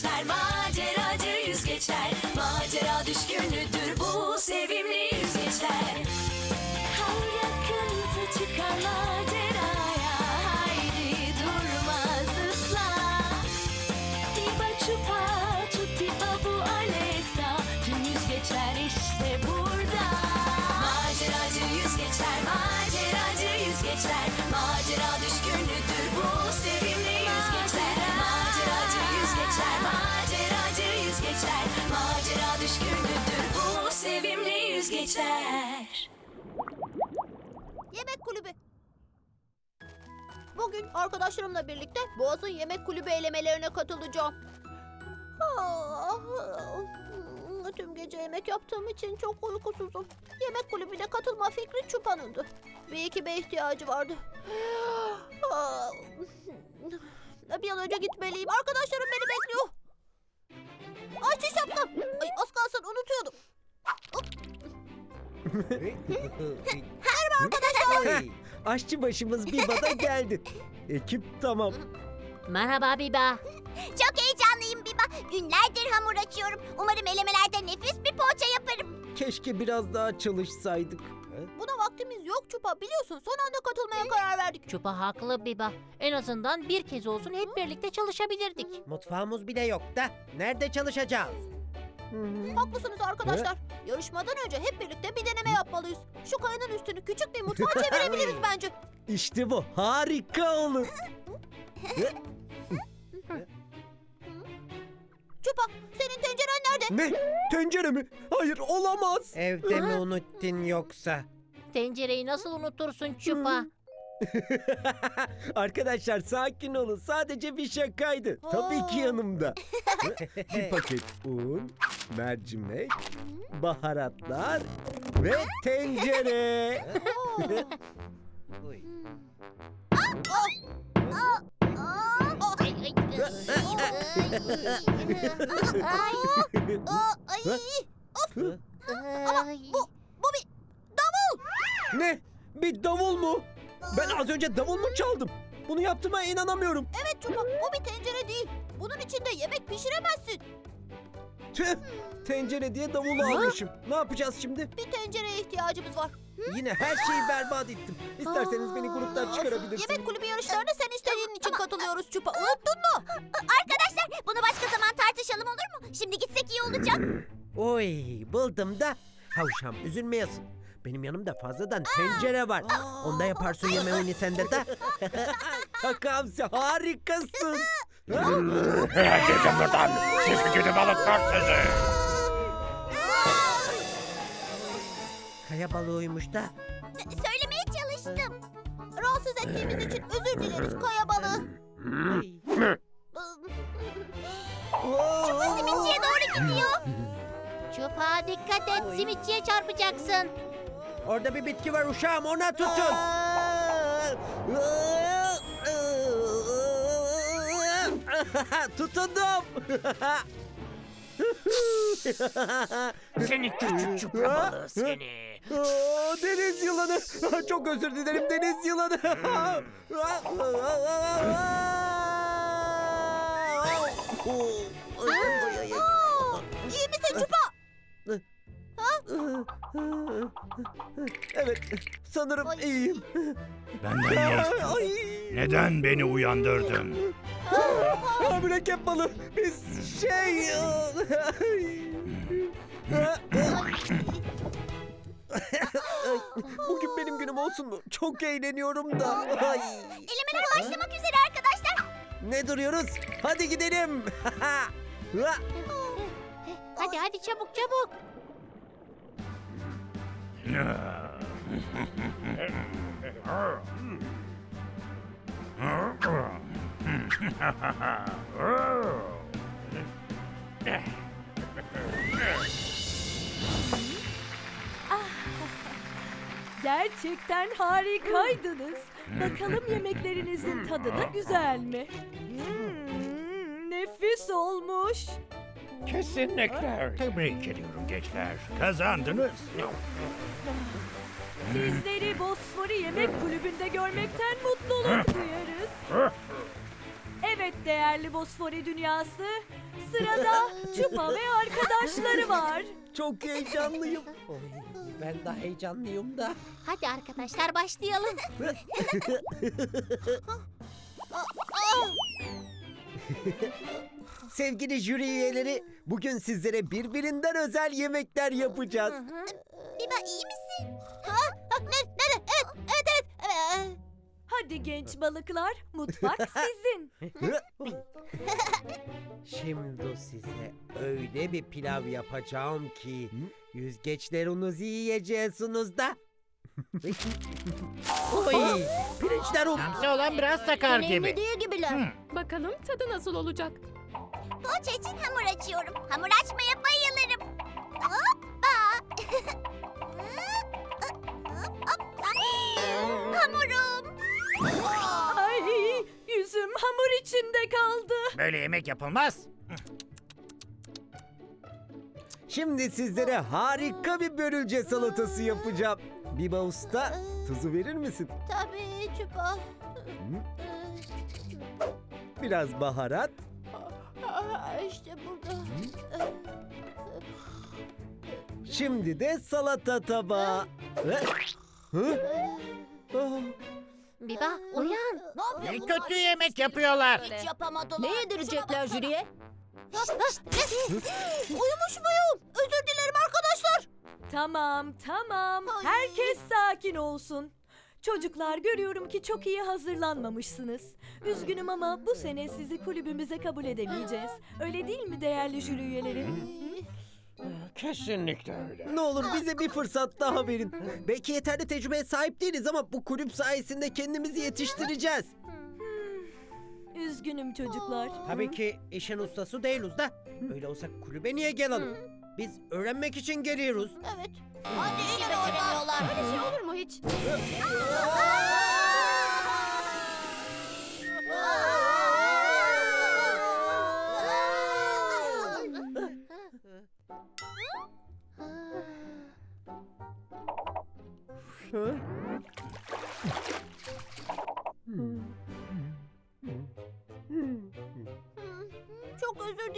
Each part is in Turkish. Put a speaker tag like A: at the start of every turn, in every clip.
A: yüzgeçler, maceracı
B: Bugün arkadaşlarımla birlikte Boğaz'ın yemek kulübü elemelerine katılacağım. Ah, Tüm gece yemek yaptığım için çok uykusuzum. Yemek kulübüne katılma fikri Çupa'nındı. Bir ekibe ihtiyacı vardı. Bir an önce gitmeliyim. Arkadaşlarım beni bekliyor. Ayşe şapkam. Ay, az kalsın unutuyordum.
C: Hey, aşçı başımız Biba da geldi. Ekip tamam.
D: Merhaba Biba.
B: Çok heyecanlıyım Biba. Günlerdir hamur açıyorum. Umarım elemelerde nefis bir poğaça yaparım.
C: Keşke biraz daha çalışsaydık.
B: Buna vaktimiz yok Çupa. Biliyorsun son anda katılmaya karar verdik.
D: Çupa haklı Biba. En azından bir kez olsun hep birlikte çalışabilirdik.
E: Mutfağımız bile yok da nerede çalışacağız?
B: Haklısınız arkadaşlar. Yarışmadan önce hep birlikte bir deneme yapmalıyız. Şu kayanın üstünü küçük bir mutfağa çevirebiliriz bence.
C: İşte bu harika olur.
B: Çupa senin tenceren nerede?
C: Ne? Tencere mi? Hayır olamaz.
E: Evde mi unuttun yoksa?
D: Tencereyi nasıl unutursun Çupa?
C: Arkadaşlar sakin olun. Sadece bir şakaydı. Tabii ki yanımda. bir paket un, mercimek, baharatlar ve tencere.
D: Ay, ay, ay,
B: ay. bu, bu bir davul.
C: ne? Bir davul mu? Ben az önce davul mu çaldım? Bunu yaptığıma inanamıyorum.
B: Evet Çupa bu bir tencere değil. Bunun içinde yemek pişiremezsin.
C: Tüh! Tencere diye davulu almışım. Ne yapacağız şimdi?
B: Bir tencereye ihtiyacımız var.
C: Yine her şeyi berbat ettim. İsterseniz beni gruptan çıkarabilirsiniz.
B: Yemek kulübü yarışlarına sen istediğin için katılıyoruz Çupa. Unuttun mu? Arkadaşlar bunu başka zaman tartışalım olur mu? Şimdi gitsek iyi olacak.
E: Oy buldum da. Havşam üzülmeyesin. Benim yanımda fazladan tencere var. Onda yaparsın yemeğini sende de.
C: Kakamsi harikasın.
F: Gidin buradan. Sizi gidip balıklar sizi.
E: Kaya balığıymış da.
B: Söylemeye çalıştım. Rahatsız ettiğimiz için özür dileriz kaya balığı. Çupa simitçiye doğru gidiyor.
D: Çupa dikkat et simitçiye çarpacaksın.
E: Orada bir bitki var uşağım ona tutun.
C: Tutundum.
F: Seni küçük çupra balığı seni.
C: Aa, deniz yılanı. Çok özür dilerim deniz yılanı.
B: İyi misin Çupa?
C: Evet, sanırım
B: Ay.
C: iyiyim.
F: Benden ne istiyorsun?
C: Ay.
F: Neden beni uyandırdın?
C: Aa, mürekkep balı. Biz şey... Bugün benim günüm olsun mu? Çok eğleniyorum da. Ay.
B: Elemene başlamak üzere arkadaşlar.
C: Ne duruyoruz? Hadi gidelim.
D: Hadi hadi çabuk çabuk.
G: Gerçekten harikaydınız. Bakalım yemeklerinizin tadı da güzel mi? Hmm, nefis olmuş.
F: Kesinlikle. Tebrik ediyorum gençler. Kazandınız.
G: Sizleri Bosfor'u Yemek Kulübü'nde görmekten mutluluk duyarız. Evet değerli Bosfori dünyası, Sırada Çupa ve arkadaşları var.
C: Çok heyecanlıyım. Oy, ben de heyecanlıyım da.
D: Hadi arkadaşlar başlayalım.
E: Sevgili jüri üyeleri, bugün sizlere birbirinden özel yemekler yapacağız.
B: Biba iyi misin? Ha? ha ne, ne, ne? Evet, evet, evet. Ee,
G: Hadi genç balıklar, mutfak sizin.
E: Şimdi size öyle bir pilav yapacağım ki yüzgeçlerinizi yiyeceksiniz da. Oy, pirinçler un.
F: Hamsi olan biraz sakar
B: önemli
F: gibi.
B: değil gibiler.
H: Bakalım tadı nasıl olacak?
B: Poğaça için hamur açıyorum. Hamur açmaya bayılırım. Hoppa. Hamurum.
G: Ay, yüzüm hamur içinde kaldı.
F: Böyle yemek yapılmaz.
E: Şimdi sizlere harika bir börülce salatası yapacağım. Biba Usta, tuzu verir misin?
B: Tabii çupa.
E: Biraz baharat.
B: İşte burada.
E: Şimdi de salata tabağı. Ve- Hı? Ah,
D: Biba uyan.
F: Ne kötü yemek yapıyorlar.
B: Hiç yapamadılar.
H: Ne yedirecekler jüriye?
B: Uyumuş muyum? Özür dilerim arkadaşlar.
G: Tamam, tamam.
B: Ay.
G: Herkes sakin olsun. Çocuklar görüyorum ki çok iyi hazırlanmamışsınız. Üzgünüm ama bu sene sizi kulübümüze kabul edemeyeceğiz. Öyle değil mi değerli jüri üyeleri?
F: Kesinlikle öyle.
E: Ne olur bize bir fırsat daha verin. Belki yeterli tecrübeye sahip değiliz ama bu kulüp sayesinde kendimizi yetiştireceğiz.
G: Üzgünüm çocuklar.
E: Tabii ki işin ustası değiliz da. Öyle olsa kulübe niye gelelim? Biz öğrenmek için geliyoruz.
B: Evet. Hadi işi beceremiyorlar.
H: Öyle şey olur mu hiç?
B: Çok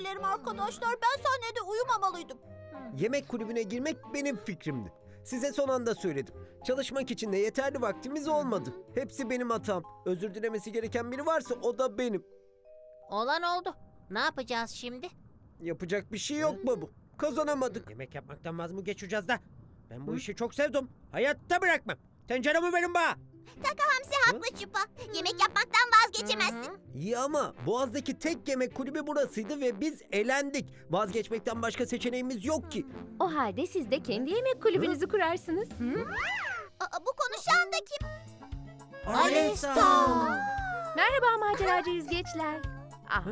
B: dilerim arkadaşlar. Ben sahnede uyumamalıydım.
E: Yemek kulübüne girmek benim fikrimdi. Size son anda söyledim. Çalışmak için de yeterli vaktimiz olmadı. Hepsi benim hatam. Özür dilemesi gereken biri varsa o da benim.
D: Olan oldu. Ne yapacağız şimdi?
E: Yapacak bir şey yok babu. Kazanamadık. Yemek yapmaktan vaz mı geçeceğiz da? Ben bu işi çok sevdim. Hayatta bırakmam. Tenceremi verin bana.
B: Hamsi haklı Çupa. Yemek yapmaktan vazgeçemezsin.
E: İyi ama Boğaz'daki tek yemek kulübü burasıydı ve biz elendik. Vazgeçmekten başka seçeneğimiz yok ki.
H: O halde siz de kendi yemek kulübünüzü kurarsınız.
B: Aa, bu konuşan da kim?
H: Merhaba maceracı yüzgeçler. Ah,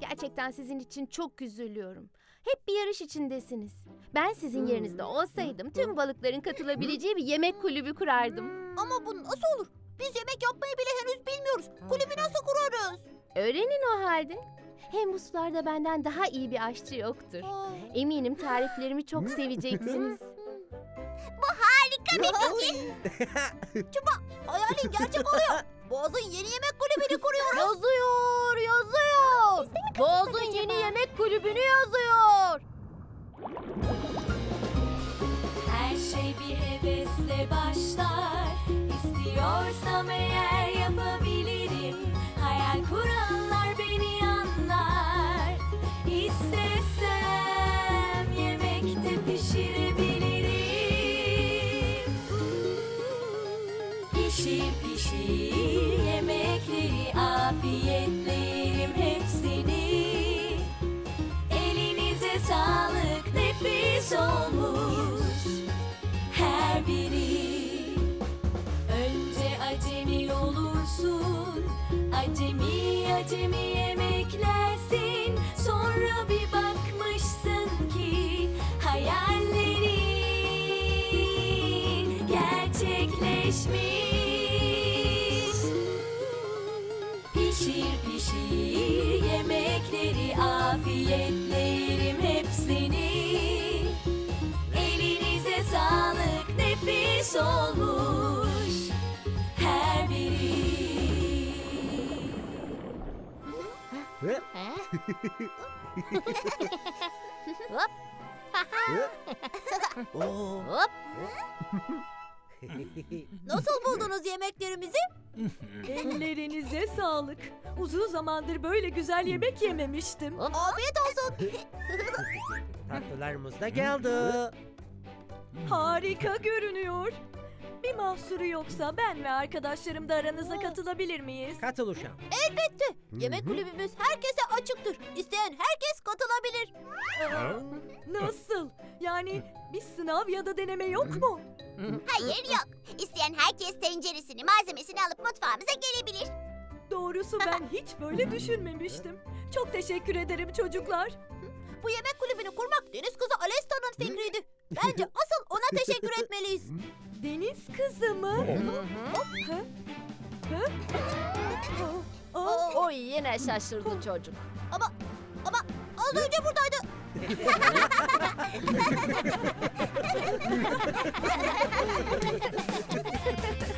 H: gerçekten sizin için çok üzülüyorum. Hep bir yarış içindesiniz. Ben sizin yerinizde olsaydım tüm balıkların katılabileceği bir yemek kulübü kurardım.
B: Ama bu nasıl olur? Biz yemek yapmayı bile henüz bilmiyoruz. Kulübü nasıl kurarız?
H: Öğrenin o halde. Hem bu sularda benden daha iyi bir aşçı yoktur. Eminim tariflerimi çok seveceksiniz.
B: Hayalin gerçek oluyor. Boğaz'ın yeni yemek kulübünü kuruyoruz.
H: Yazıyor, yazıyor. Boğaz'ın yeni yemek kulübünü yazıyor.
A: Bir hevesle başlar. İstiyorsam eğer Acemi yemeklersin Sonra bir bakmışsın ki Hayallerin gerçekleşmiş. Pişir pişir yemekleri afiyetlerim
D: He?
H: Hop.
E: Oo.
H: Hop.
B: Nasıl buldunuz yemeklerimizi?
A: Ellerinize sağlık. Uzun zamandır böyle güzel yemek yememiştim.
B: Afiyet olsun.
E: Tatlılarımız da geldi.
A: Harika görünüyor. Bir mahsuru yoksa ben ve arkadaşlarım da aranıza katılabilir miyiz?
E: Katıl uşağım.
B: Yemek kulübümüz herkese açıktır. İsteyen herkes katılabilir.
A: Nasıl? Yani bir sınav ya da deneme yok mu?
B: Hayır yok. İsteyen herkes tenceresini, malzemesini alıp mutfağımıza gelebilir.
A: Doğrusu ben hiç böyle düşünmemiştim. Çok teşekkür ederim çocuklar.
B: Bu yemek kulübünü kurmak Deniz Kızı Alesta'nın fikriydi. Bence asıl ona teşekkür etmeliyiz.
A: Deniz kızı mı? Ha? Ha? Aa,
B: O
H: yine şaşırdı çocuk.
B: ama ama az önce buradaydı.